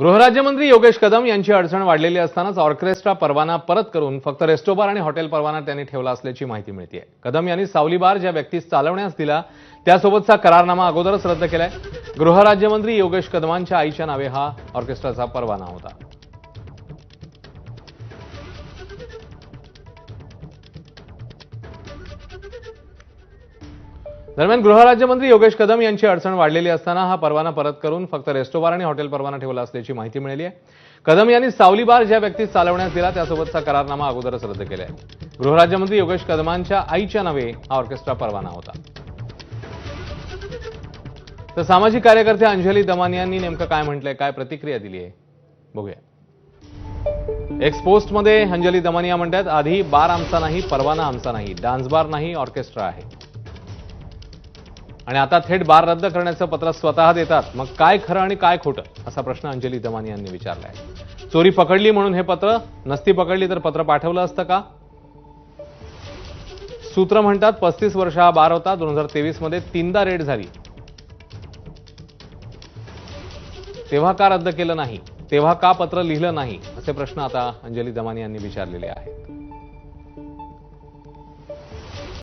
गृहराज्यमंत्री योगेश कदम यांची अडचण वाढलेली असतानाच ऑर्केस्ट्रा परवाना परत करून फक्त रेस्टोबार आणि हॉटेल परवाना त्यांनी ठेवला असल्याची माहिती मिळते कदम यांनी सावली बार ज्या व्यक्तीस चालवण्यास दिला त्यासोबतचा करारनामा अगोदरच रद्द केलाय. गृहराज्यमंत्री योगेश कदमांच्या आईच्या नावे हा ऑर्केस्ट्राचा परवाना होता. दरम्यान गृहराज्यमंत्री योगेश कदम यांची अडचण वाढलेली असताना हा परवाना परत करून फक्त रेस्टोबार आणि हॉटेल परवाना ठेवला असल्याची माहिती मिळाली आहे. कदम यांनी सावली बार ज्या व्यक्तीस चालवण्यास दिला त्यासोबतचा करारनामा अगोदरच रद्द केलाय गृहराज्यमंत्री योगेश कदमांच्या आईच्या नावे हा ऑर्केस्ट्रा परवाना होता. तर सामाजिक कार्यकर्ते अंजली दमानी यांनी नेमकं काय म्हटलंय काय प्रतिक्रिया दिली आहे? बघूया. एक्स पोस्टमध्ये अंजली दमानिया म्हणतात आधी बार आमचा नाही परवाना आमचा नाही डान्स बार नाही ऑर्केस्ट्रा आहे. आणि आता थेट बार रद्द करण्याचं पत्र स्वतः देतात. मग काय खरं आणि काय खोटं? असा प्रश्न अंजली दमानी यांनी विचारलाय. चोरी पकडली म्हणून हे पत्र? नसती पकडली तर पत्र पाठवलं असतं का? सूत्र म्हणतात पस्तीस वर्ष हा बार होता. दोन हजार तेवीसमध्ये तीनदा रेड झाली. तेव्हा का रद्द केलं नाही? तेव्हा का पत्र लिहिलं नाही? असे प्रश्न आता अंजली दमानी यांनी विचारलेले आहेत.